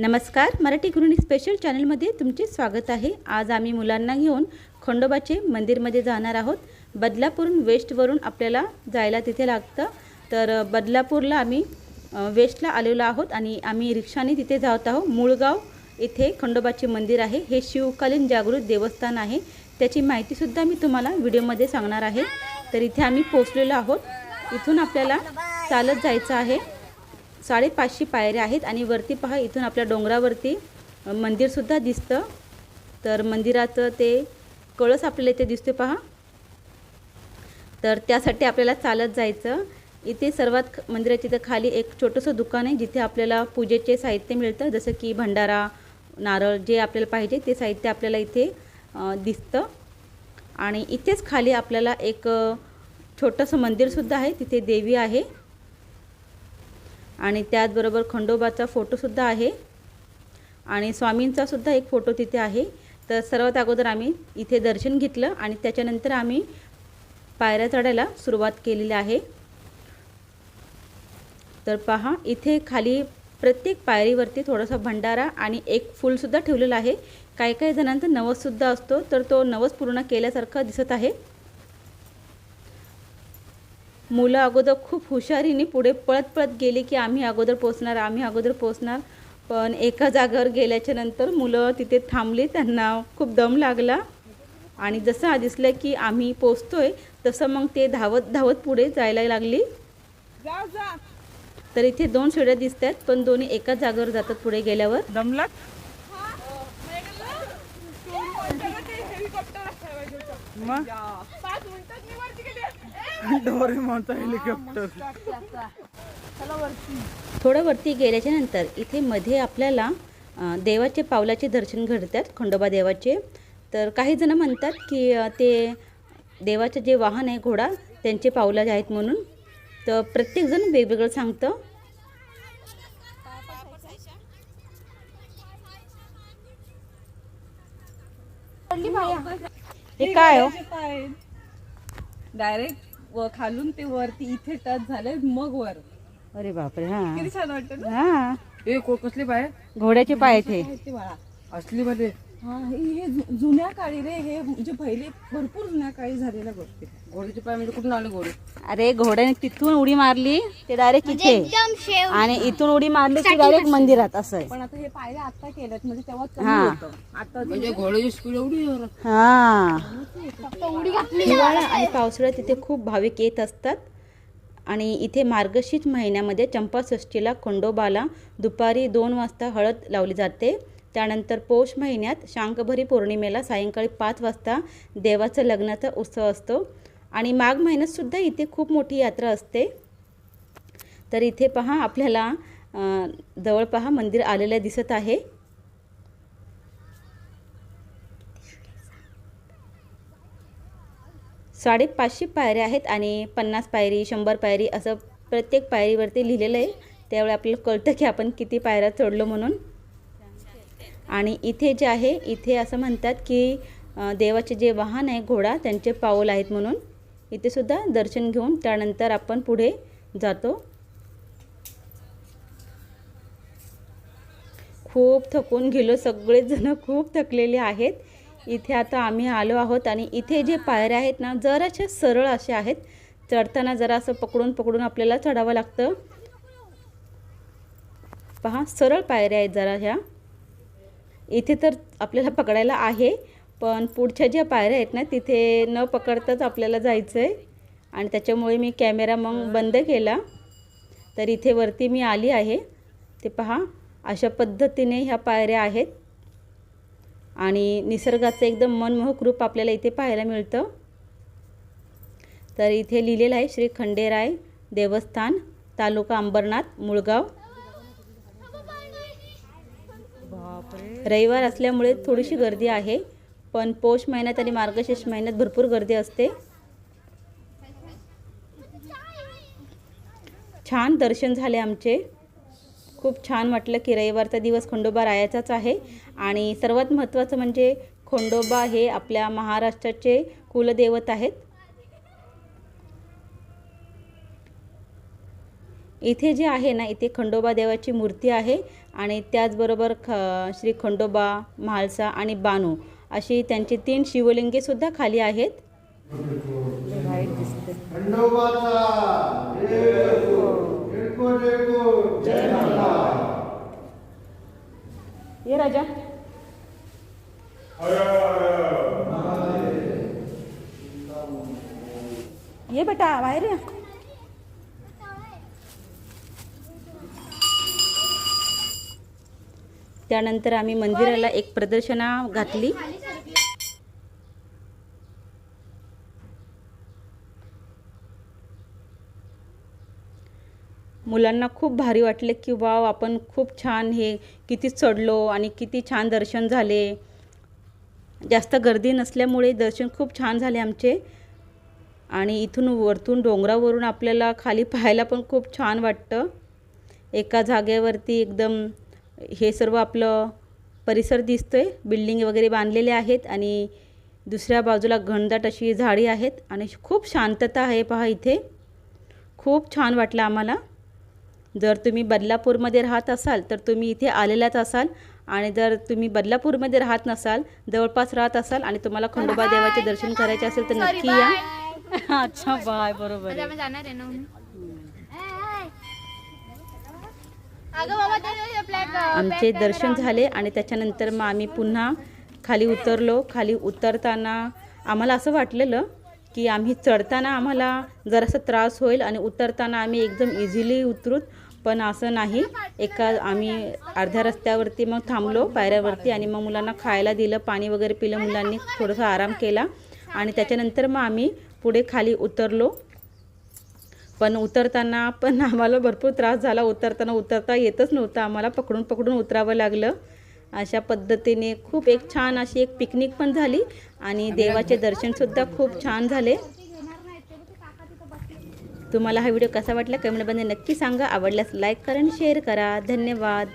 नमस्कार मराठी गृहिणी स्पेशल चॅनलमध्ये तुमचे स्वागत आहे. आज आम्ही मुलांना घेऊन खंडोबाचे मंदिरमध्ये जाणार आहोत. बदलापूरून वेस्टवरून आपल्याला जायला तिथे लागतं. तर बदलापूरला आम्ही वेस्टला आलेलो आहोत आणि आम्ही रिक्षाने तिथे जात आहोत. मुळगाव इथे खंडोबाचे मंदिर आहे. हे शिवकालीन जागृत देवस्थान आहे. त्याची माहितीसुद्धा मी तुम्हाला व्हिडिओमध्ये सांगणार आहे. तर इथे आम्ही पोचलेलो आहोत. इथून आपल्याला चालत जायचं आहे. साडेपाचशे पायऱ्या आहेत आणि वरती पहा इथून आपल्या डोंगरावरती मंदिरसुद्धा दिसतं. तर मंदिराचं ते कळस आपल्याला इथे दिसते पहा. तर त्यासाठी आपल्याला चालत जायचं. इथे सर्वात मंदिराच्या इथं खाली एक छोटंसं दुकान आहे जिथे आपल्याला पूजेचे साहित्य मिळतं. जसं की भंडारा नारळ जे आपल्याला पाहिजे ते साहित्य आपल्याला इथे दिसतं. आणि इथेच खाली आपल्याला एक छोटंसं मंदिरसुद्धा आहे तिथे देवी आहे. आणि त्याचबरोबर खंडोबाचा फोटोसुद्धा आहे. आणि स्वामींचासुद्धा एक फोटो तिथे आहे. तर सर्वात अगोदर आम्ही इथे दर्शन घेतलं आणि त्याच्यानंतर आम्ही पायऱ्या चढायला सुरुवात केलेली आहे. तर पहा इथे खाली प्रत्येक पायरीवरती थोडासा भंडारा आणि एक फूलसुद्धा ठेवलेलं आहे. काही काही जणांचा नवससुद्धा असतो तर तो नवस पूर्ण केल्यासारखा दिसत आहे. मुलं अगोदर खूप हुशारीने पुढे पळत पळत गेली की आम्ही अगोदर पोचणार आम्ही अगोदर पोचणार पण एका जागेवर गेल्याच्यानंतर मुलं तिथे थांबली त्यांना खूप दम लागला. आणि जसं दिसलं की आम्ही पोचतोय तसं मग ते धावत धावत पुढे जायला लागली. जा जा तर इथे दोन शिड्या दिसत आहेत पण दोन्ही एकाच जागेवर जातात पुढे गेल्यावर. दमलात? मग? डोरेमॉनचा हेलिकॉप्टर. थोडं वरती गेल्याच्यानंतर इथे मध्ये आपल्याला देवाचे पावलाचे दर्शन घडतात खंडोबा देवाचे. तर काही जण म्हणतात की ते देवाचं जे वाहन आहे घोडा त्यांचे पावलं आहेत म्हणून. तर प्रत्येकजण वेगवेगळं सांगतं. हे काय हो? डायरेक्ट व खालून ते वरती इथे टच झाले मग वर. अरे बापरे हा. किती छान वाटतं ना? हा. को कसली पाय घोड्याचे पाय इथे ते बाळा. असली मध्ये हा हे हे जुन्या काळी रे हे म्हणजे पहिले भरपूर जुन्या काळी झालेल्या गोष्टी. घोडीचे पाय म्हणजे कुठून आले घोडे? अरे घोड्याने तिथून उडी मारली ते डायरेक्ट इथे. आणि इथून उडी मारली की डायरेक्ट मंदिरात असं आहे. पण आता हे पायऱ्या आता केल्यात म्हणजे तेव्हा कमी हा. होतं. आता म्हणजे घोड्याची स्पीड एवढी आहे. हा. हिवाळा आणि पावसाळ्यात तिथे खूप भाविक येत असतात. आणि इथे मार्गशीर्ष महिन्यामध्ये चंपाषष्ठीला खंडोबाला दुपारी दोन वाजता हळद लावली जाते. त्यानंतर पौष महिन्यात शांकभरी पौर्णिमेला सायंकाळी पाच वाजता देवाचा लग्नाचा उत्सव असतो. आणि माघ महिन्यातसुद्धा इथे खूप मोठी यात्रा असते. तर इथे पहा आपल्याला जवळ पहा मंदिर आलेलं दिसत आहे. साडेपाचशे पायऱ्या आहेत आणि पन्नास पायरी शंभर पायरी असं प्रत्येक पायरीवरती लिहिलेलं आहे. त्यावेळी आपल्याला कळतं की आपण किती पायऱ्या चढलो म्हणून. आणि इथे जे आहे इथे असं म्हणतात की देवाचे जे वाहन आहे घोडा त्यांचे पाऊल आहेत म्हणून. इथेसुद्धा दर्शन घेऊन त्यानंतर आपण पुढे जातो. खूप थकून गेलो सगळेच जण खूप थकलेले आहेत. इथे आता आम्ही आलो आहोत आणि इथे जे पायऱ्या आहेत ना जराशा सरळ अशा आहेत. चढताना जरा असं पकडून पकडून आपल्याला चढावं लागतं. पहा सरळ पायऱ्या आहेत जरा ह्या. इथे तर आपल्याला पकडायला आहे पण पुढच्या ज्या पायऱ्या आहेत ना तिथे न पकडताच आपल्याला जायचं आहे आणि त्याच्यामुळे मी कॅमेरा मग बंद केला. तर इथे वरती मी आली आहे. ते पहा अशा पद्धतीने ह्या पायऱ्या आहेत. आणि निसर्गाचं एकदम मनमोहक रूप आपल्याला इथे पाहायला मिळतं. तर इथे लिहिलेलं आहे श्री खंडेराय देवस्थान तालुका अंबरनाथ मुळगाव. रविवार असल्यामुळे थोडीशी गर्दी आहे पण पौष महिन्यात आणि मार्गशीर्ष महिन्यात भरपूर गर्दी असते. छान दर्शन झाले आमचे. खूप छान वाटलं की रविवारचा दिवस खंडोबा रायाचाच आहे. आणि सर्वात महत्त्वाचं म्हणजे खंडोबा हे आपल्या महाराष्ट्राचे कुलदैवत आहेत. इथे जे आहे ना इथे खंडोबा देवाची मूर्ती आहे. आणि त्याचबरोबर ख श्री खंडोबा म्हाळसा आणि बानू अशी त्यांची तीन शिवलिंगेसुद्धा खाली आहेत. ये राजा. ये बेटा बाहेर या. त्यानंतर आम्ही मंदिराला एक प्रदर्शना घातली. मुलांना खूप भारी वाटले की वाव आपण खूप छान हे किती चढलो आणि किती छान दर्शन झाले. जास्त गर्दी नसल्यामुळे दर्शन खूप छान झाले आमचे. आणि इथून वरतून डोंगरावरून आपल्याला खाली पाहायला पण खूप छान वाटतं. एका जागेवरती एकदम हे सर्व आपलं परिसर दिसतोय. बिल्डिंग वगैरे बांधलेले आहेत आणि दुसऱ्या बाजूला घनदाट अशी झाडी आहेत आणि खूप शांतता आहे पहा इथे. खूप छान वाटलं आम्हाला. जर तुम्ही बदलापूरमध्ये राहत असाल तर तुम्ही इथे आलेलाच असाल आणि जर तुम्ही बदलापूरमध्ये राहत नसाल जवळपास राहत असाल आणि तुम्हाला खंडोबा देवाचे दर्शन करायचे असेल तर नक्की या. अच्छा बाय बरोबर आमचे दर्शन झाले आणि त्याच्यानंतर मग आम्ही पुन्हा खाली उतरलो. खाली उतरताना आम्हाला असं वाटलेलं की आम्ही चढताना आम्हाला जरासा त्रास होईल आणि उतरताना आम्ही एकदम इझिली उतरूत पण असं नाही. एका आम्ही अर्ध्या रस्त्यावरती मग थांबलो पायऱ्यावरती आणि मग मुलांना खायला दिलं पाणी वगैरे पिलं मुलांनी थोडासा आराम केला. आणि त्याच्यानंतर मग आम्ही पुढे खाली उतरलो. पण उतरताना पण आम्हाला भरपूर त्रास झाला. उतरताना उतरता येतच नव्हतं. आम्हाला पकडून पकडून उतरावं लागलं. अशा पद्धतीने खूप एक छान अशी एक पिकनिक पण झाली आणि देवाचे दर्शनसुद्धा खूप छान झाले. तुम्हाला हा व्हिडिओ कसा वाटला? कमेंटमध्ये नक्की सांगा. आवडल्यास लाईक करा आणि शेअर करा. धन्यवाद.